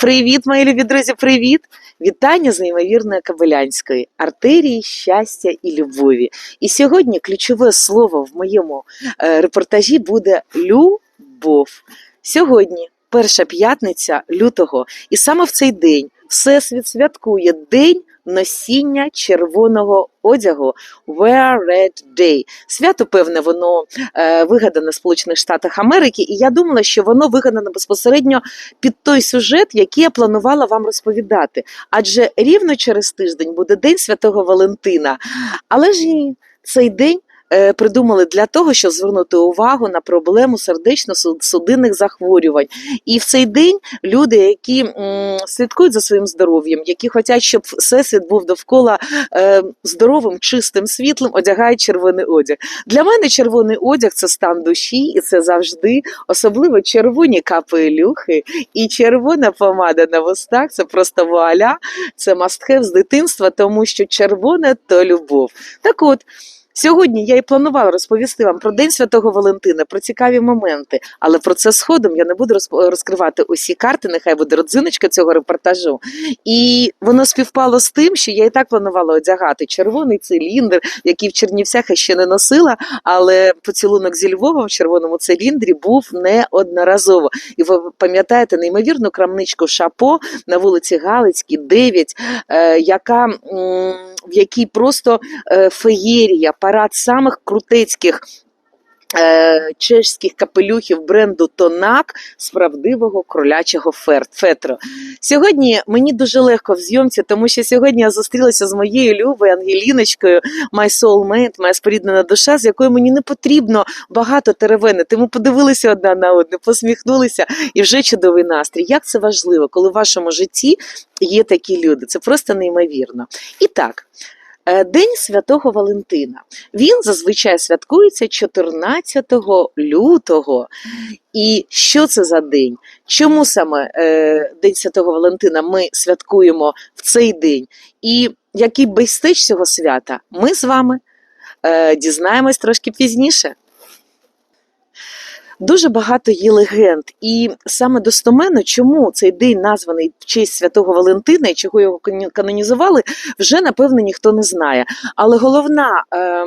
Привіт, мої любі друзі, привіт! Вітання з неймовірної Кабелянської артерії щастя і любові. І сьогодні ключове слово в моєму е, репортажі буде любов. Сьогодні, перша п'ятниця лютого, і саме в цей день Всесвіт святкує День носіння червоного одягу Wear Red Day. Свято, певне, воно е, вигадане в Сполучених Штатах Америки, і я думала, що воно вигадане безпосередньо під той сюжет, який я планувала вам розповідати. Адже рівно через тиждень буде День Святого Валентина. Але ж ні, цей день. Е, Придумали для того, щоб звернути увагу на проблему сердечно-судинних захворювань. І в цей день люди, які слідкують за своїм здоров'ям, які хочуть, щоб всесвіт був довкола е, здоровим, чистим, світлим, одягають червоний одяг. Для мене червоний одяг це стан душі, і це завжди особливо червоні капелюхи і червона помада на вустах. Це просто вуаля, це мастхев з дитинства, тому що червоне то любов. Так от. Сьогодні я і планувала розповісти вам про День Святого Валентина, про цікаві моменти, але про це сходом я не буду розкривати усі карти, нехай буде родзиночка цього репортажу. І воно співпало з тим, що я і так планувала одягати червоний циліндр, який в Чернівцях я ще не носила, але поцілунок зі Львова в червоному циліндрі був неодноразово. І ви пам'ятаєте неймовірну крамничку Шапо на вулиці Галицькій, 9, е, яка, в якій просто е, феєрія, парад самих крутецьких. Е, Чешських капелюхів бренду Тонак з правдивого кролячого фетру. Сьогодні мені дуже легко в зйомці, тому що сьогодні я зустрілася з моєю любою Ангеліночкою, my soulmate, моя споріднена душа, з якою мені не потрібно багато теревенити. Ми подивилися одна на одну, посміхнулися і вже чудовий настрій. Як це важливо, коли в вашому житті є такі люди? Це просто неймовірно. І так. Е, День Святого Валентина. Він зазвичай святкується 14 лютого. І що це за день? Чому саме е, День Святого Валентина ми святкуємо в цей день? І який безстеч цього свята? Ми з вами е, дізнаємось трошки пізніше. Дуже багато є легенд, і саме достоменно, чому цей день названий в честь святого Валентина і чого його канонізували, вже напевно ніхто не знає. Але головна, е,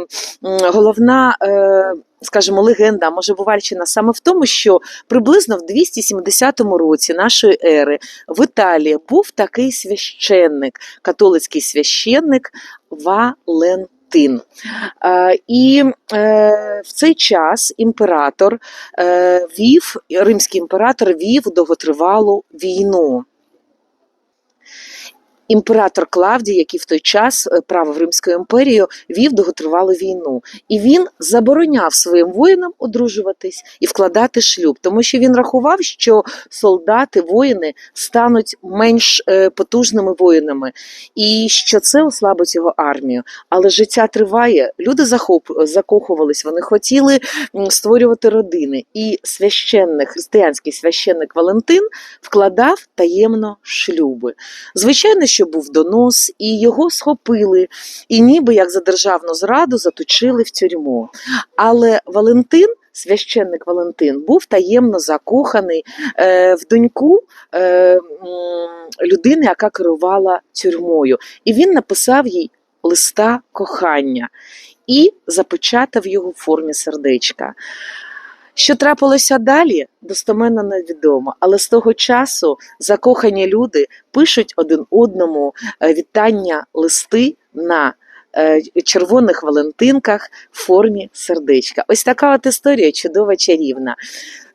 головна е, скажімо, легенда, може бувальщина, саме в тому, що приблизно в 270 році нашої ери в Італії був такий священник, католицький священник Валентин. Е, І е, в цей час імператор е, вів, римський імператор вів довготривалу війну. Імператор Клавдій, який в той час е, правив Римською імперією, вів довготривалу війну, і він забороняв своїм воїнам одружуватись і вкладати шлюб, тому що він рахував, що солдати, воїни стануть менш е, потужними воїнами, і що це ослабить його армію. Але життя триває, люди захоп, закохувались, вони хотіли створювати родини. І священник, християнський священник Валентин вкладав таємно шлюби. Звичайно, що був донос, і його схопили, і ніби як за державну зраду заточили в тюрму. Але Валентин. Священник Валентин був таємно закоханий е, в доньку е, людини, яка керувала тюрмою, і він написав їй листа кохання і запечатав його в формі сердечка. Що трапилося далі, достоменно невідомо, але з того часу закохані люди пишуть один одному е, вітання листи на е, червоних валентинках в формі сердечка. Ось така от історія чудова чарівна.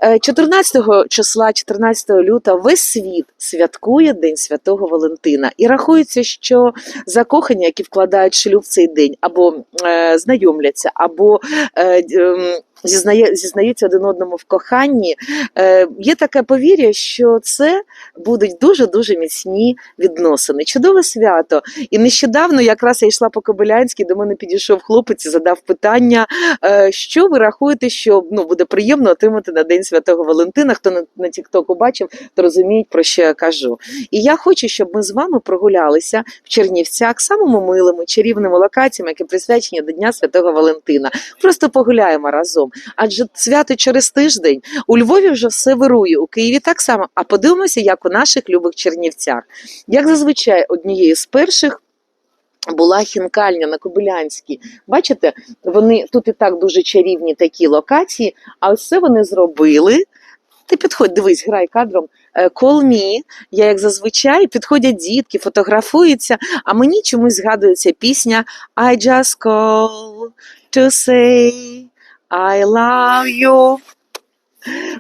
Е, 14 числа, 14 лютого, весь світ святкує День Святого Валентина. І рахується, що закохані, які вкладають шлюб в цей день, або е, знайомляться, або е, ем, зізнає, зізнаються один одному в коханні. Е, є таке повір'я, що це будуть дуже дуже міцні відносини. Чудове свято. І нещодавно, якраз я йшла по Кобилянській, до мене підійшов хлопець і задав питання, е, що ви рахуєте, що ну, буде приємно отримати на День Святого Валентина. Хто на, на Тіктоку бачив, то розуміють, про що я кажу. І я хочу, щоб ми з вами прогулялися в Чернівцях самими милими чарівними локаціями, які присвячені до Дня Святого Валентина. Просто погуляємо разом. Загалом? Адже свято через тиждень. У Львові вже все вирує, у Києві так само. А подивимося, як у наших любих Чернівцях. Як зазвичай, однією з перших. Була хінкальня на Кобилянській. Бачите, вони тут і так дуже чарівні такі локації, а ось це вони зробили. Ти підходь, дивись, грай кадром. Е, Call me. Я, як зазвичай, підходять дітки, фотографуються, а мені чомусь згадується пісня I just call to say I love you.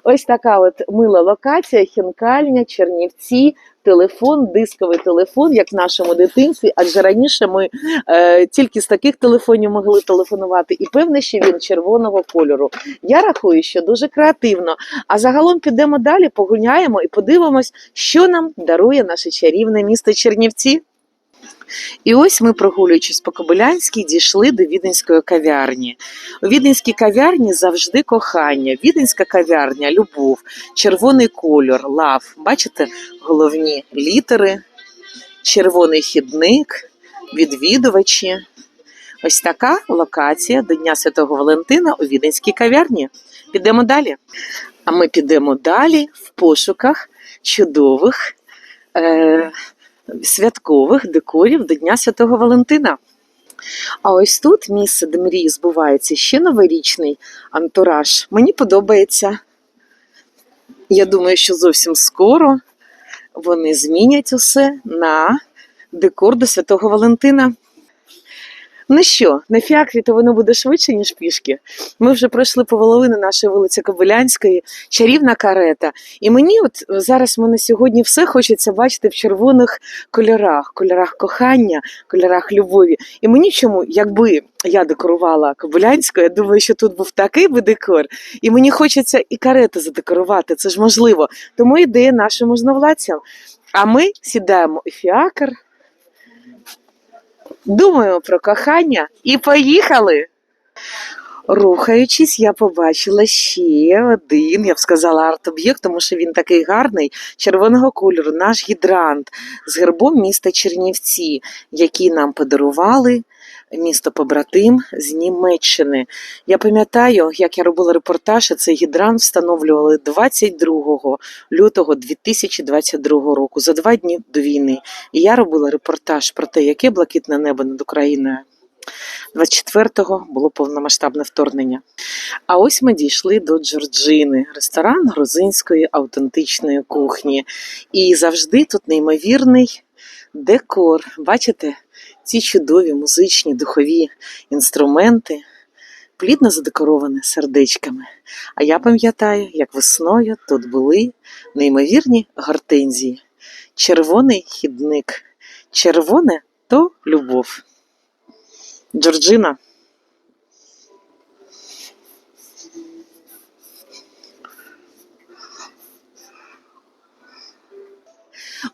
Ось така от мила локація, хінкальня, Чернівці, телефон, дисковий телефон, як в нашому дитинстві. Адже раніше ми е, тільки з таких телефонів могли телефонувати, і певне, що він червоного кольору. Я рахую, що дуже креативно. А загалом підемо далі, погуляємо і подивимось, що нам дарує наше чарівне місто Чернівці. І ось ми, прогулюючись по Кобилянській, дійшли до віденської кав'ярні. У віденській кав'ярні завжди кохання. Віденська кав'ярня, любов, червоний кольор, лав. Бачите головні літери, червоний хідник, відвідувачі. Ось така локація до Дня Святого Валентина у віденській кав'ярні. Підемо далі. А ми підемо далі в пошуках чудових. Е- святкових декорів до Дня Святого Валентина. А ось тут місце, де мрії збувається ще новорічний антураж. Мені подобається. Я думаю, що зовсім скоро вони змінять усе на декор до Святого Валентина. Ну що, на фіакрі то воно буде швидше, ніж пішки. Ми вже пройшли по половину нашої вулиці Кобилянської, чарівна карета. І мені от зараз мене сьогодні все хочеться бачити в червоних кольорах, кольорах кохання, кольорах любові. І мені чому, якби я декорувала Кобилянську, я думаю, що тут був такий би декор. І мені хочеться і карету задекорувати, це ж можливо. Тому ідея нашим можновладцям. А ми сідаємо у фіакр. Думаємо про кохання і поїхали. Рухаючись, я побачила ще один, я б сказала, арт-об'єкт, тому що він такий гарний, червоного кольору, наш гідрант з гербом міста Чернівці, який нам подарували місто побратим з Німеччини. Я пам'ятаю, як я робила репортаж, і цей гідрант встановлювали 22 лютого 2022 року, за два дні до війни. І я робила репортаж про те, яке блакитне небо над Україною. 24-го було повномасштабне вторгнення. А ось ми дійшли до Джорджини, ресторан грузинської автентичної кухні. І завжди тут неймовірний декор. Бачите, ці чудові музичні духові інструменти, плідно задекоровані сердечками. А я пам'ятаю, як весною тут були неймовірні гортензії, червоний хідник. Червоне то любов. Джорджина.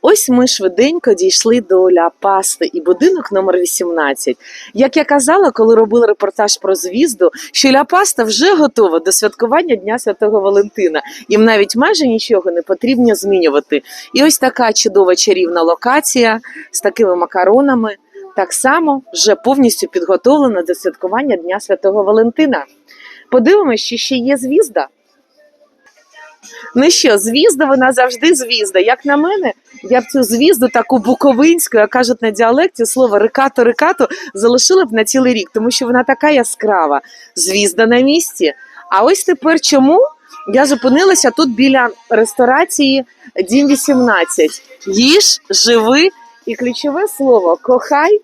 Ось ми швиденько дійшли до Ля Пасти і будинок номер 18. Як я казала, коли робила репортаж про звізду, що Ля Паста вже готова до святкування Дня Святого Валентина. Їм навіть майже нічого не потрібно змінювати. І ось така чудова чарівна локація з такими макаронами. Так само вже повністю підготовлена до святкування Дня Святого Валентина. Подивимось, чи ще є звізда. Ну що, звізда, вона завжди звізда. Як на мене, я б цю звізду, таку буковинську, як кажуть на діалекті, слово рикато рикато залишила б на цілий рік, тому що вона така яскрава. Звізда на місці. А ось тепер чому я зупинилася тут біля ресторації Дім 18. Їж, живи і ключове слово кохай.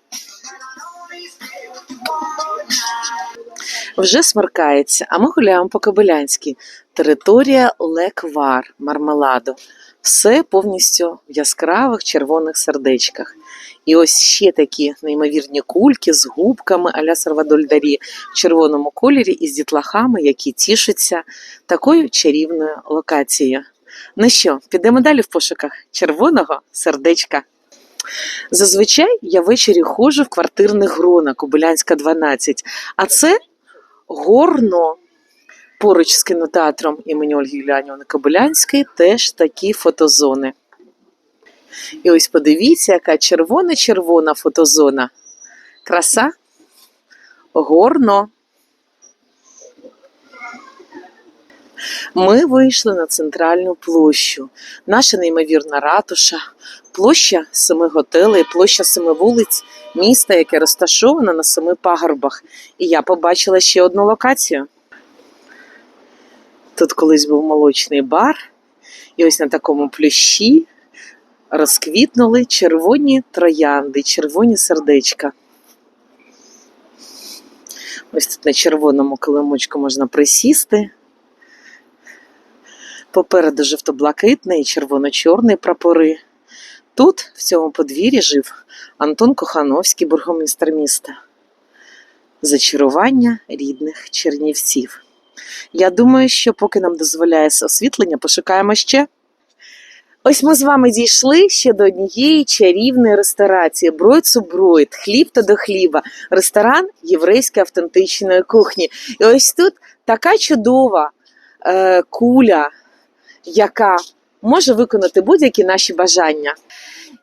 Вже смеркається, а ми гуляємо по Кобилянській. Територія леквар, мармеладу. Все повністю в яскравих червоних сердечках. І ось ще такі неймовірні кульки з губками аля Сарвадольдарі в червоному кольорі і з дітлахами, які тішаться такою чарівною локацією. Ну що, підемо далі в пошуках червоного сердечка. Зазвичай я ввечері ходжу в квартирне грона Кобилянська 12, а це горно. Поруч з кінотеатром імені Ольги Юліанівни Кобилянської теж такі фотозони. І ось подивіться, яка червона-червона фотозона. Краса горно. Ми вийшли на центральну площу. Наша неймовірна ратуша, площа семи готелей, площа семи вулиць, міста, яке розташоване на семи пагорбах. І я побачила ще одну локацію. Тут колись був молочний бар, і ось на такому плющі розквітнули червоні троянди, червоні сердечка. Ось тут на червоному килимочку можна присісти. Попереду жовто-блакитний і червоно-чорний прапори. Тут, в цьому подвір'ї, жив Антон Кохановський, бургомістр міста. Зачарування рідних чернівців. Я думаю, що поки нам дозволяє освітлення, пошукаємо ще. Ось ми з вами дійшли ще до однієї чарівної ресторації Бройд Субройд, хліб та до хліба, ресторан єврейської автентичної кухні. І ось тут така чудова е, куля, яка може виконати будь-які наші бажання.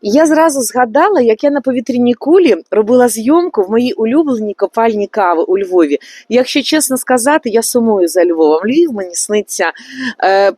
І я зразу згадала, як я на повітряній кулі робила зйомку в моїй улюбленій копальні кави у Львові. Якщо чесно сказати, я сумую за Львовом. Львів мені сниться. Е,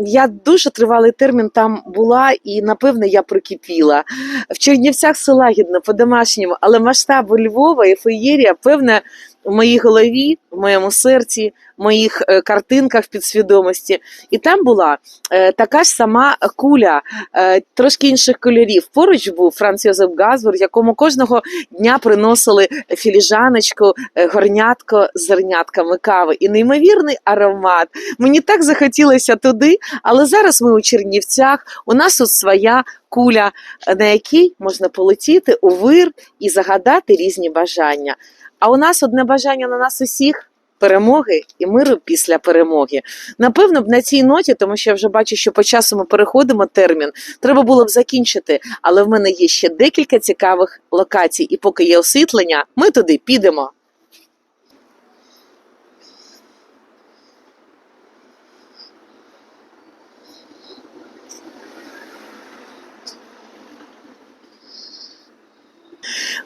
я дуже тривалий термін там була, і напевне я прикипіла. В Чернівцях все лагідно, по-домашньому, але масштаб Львова і феєрія, певне, в моїй голові, в моєму серці, моїх е, картинках підсвідомості. І там була е, така ж сама куля, е, трошки інших кольорів. Поруч був Франц Йозеф Газвур, якому кожного дня приносили філіжаночку, горнятко з зернятками кави. І неймовірний аромат. Мені так захотілося туди, але зараз ми у Чернівцях. У нас тут своя куля, на якій можна полетіти у вир і загадати різні бажання. А у нас одне бажання на нас усіх. Перемоги і миру після перемоги. Напевно, б на цій ноті, тому що я вже бачу, що по часу ми переходимо термін. Треба було б закінчити, але в мене є ще декілька цікавих локацій, і поки є освітлення, ми туди підемо.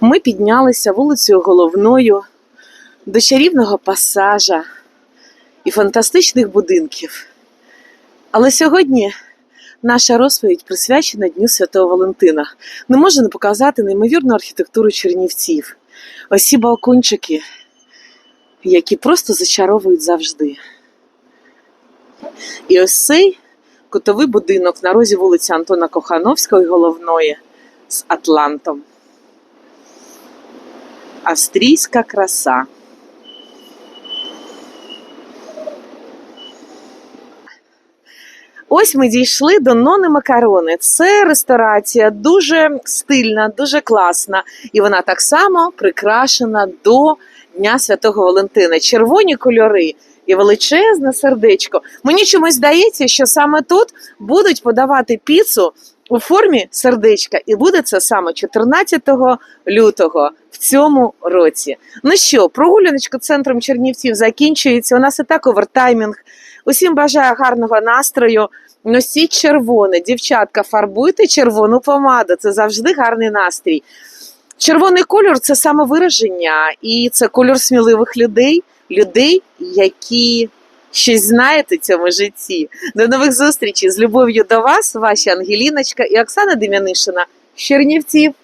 Ми піднялися вулицею головною до чарівного пасажа і фантастичних будинків. Але сьогодні наша розповідь присвячена Дню Святого Валентина. Не можу не показати неймовірну архітектуру чернівців. Ось ці балкончики, які просто зачаровують завжди. І ось цей кутовий будинок на розі вулиці Антона Кохановського і головної з Атлантом. Австрійська краса. Ось ми дійшли до Нони Макарони. Це ресторація дуже стильна, дуже класна. І вона так само прикрашена до Дня Святого Валентина. Червоні кольори і величезне сердечко. Мені чомусь здається, що саме тут будуть подавати піцу у формі сердечка, і буде це саме 14 лютого в цьому році. Ну що, прогуляночка центром Чернівців закінчується. У нас і так овертаймінг. Усім бажаю гарного настрою. Носіть червоне, дівчатка, фарбуйте червону помаду. Це завжди гарний настрій. Червоний кольор це самовираження, і це кольор сміливих людей, людей, які щось знають у цьому житті. До нових зустрічей з любов'ю до вас, ваша Ангеліночка і Оксана Дем'янишина з Чернівців.